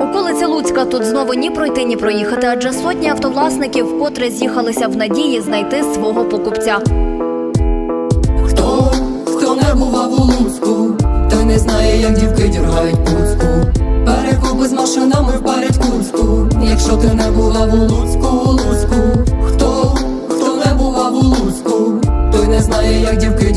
Околиця Луцька тут знову ні пройти, ні проїхати, адже сотні автовласників вкотре з'їхалися в надії знайти свого покупця. Хто, хто не бував у Луцьку, той не знає, як дівки діргають пуцку. Перекупи з машинами впарять куцьку. Якщо ти не бував у Луцьку, у Луцьку, хто, хто не бував у Луцьку, той не знає, як дівки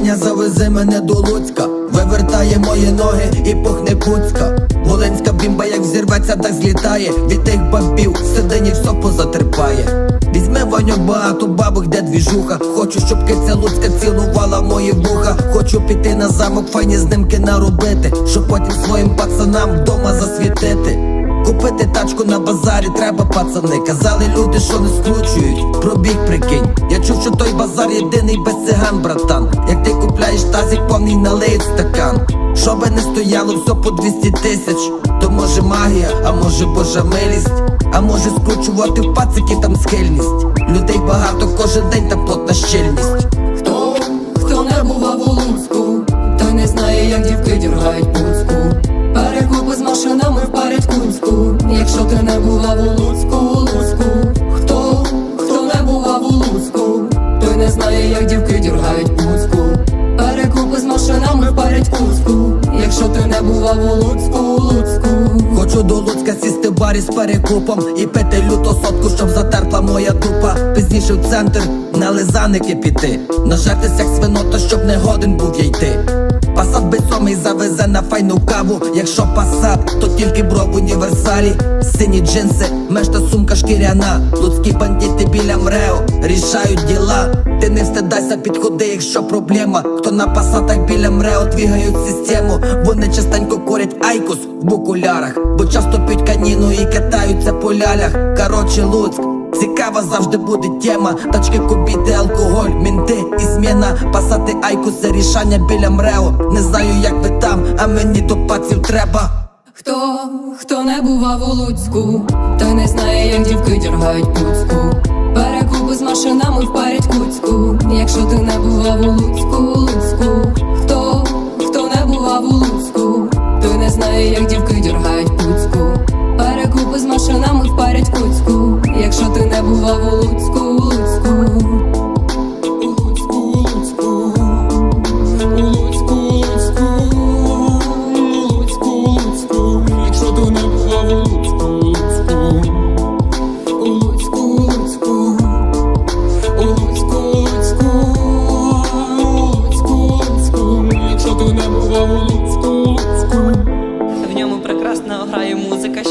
Ваня завезе мене до Луцька Вивертає мої ноги і пухне пуцька Волинська бімба як взірветься, так злітає Від тих бабів в сидині все позатерпає Візьми Ваню багато бабок, де двіжуха Хочу, щоб киця Луцька цілувала мої вуха Хочу піти на замок, файні знимки наробити Щоб потім своїм пацанам вдома засвітити Купити тачку на базарі треба, пацани. Казали люди, що не скручують. Пробіг прикинь. Я чув, що той базар єдиний без циган, братан. Як ти тазик, повний налиють стакан. Що би не стояло, все по 200 тисяч. То може магія, а може божа милість. А може скручувати в пацики там схильність. Людей багато, кожен день там плотна щільність. Хто, хто не бував у Луцьку, той не знає, як дівки діргають пуцьку. Перекупи з машинами впарять куцьку. Якщо ти не бував у у Луцьку, ти не бував у Луцьку, Луцьку. Хочу до Луцька сісти в барі з перекупом І пити люто сотку, щоб затерпла моя дупа. Пізніше в центр на лизаники піти. Нажертись як свинота, щоб не годен був я йти Пасат без сомий завезе на файну каву. Якщо пасат, то тільки бро в універсалі. Сині джинси, мешта сумка шкіряна. Луцькі бандити біля мрео рішають діла. Ти не встидайся, підходи, якщо проблема. Хто на пасатах біля мрео двігають систему. Вони частенько курять айкос в букулярах Бо часто п'ють каніну і катаються по лялях. Короче, Луцьк Цікава завжди буде тема. Тачки, кубіти, алкоголь, мінти і зміна. Пасати айку це рішання біля мрео. Не знаю, як ви там, а мені то паців треба. Хто, хто не бував у Луцьку, той не знає, як дівки діргають пуцьку. Перекупи з машинами впарять куцьку. Якщо ти не бував у Луцьку, Луцьку, хто, хто не бував у Луцьку, той не знає, як дівки Ти бував Луцьку, у Луцьку. В ньому прекрасно грає музика,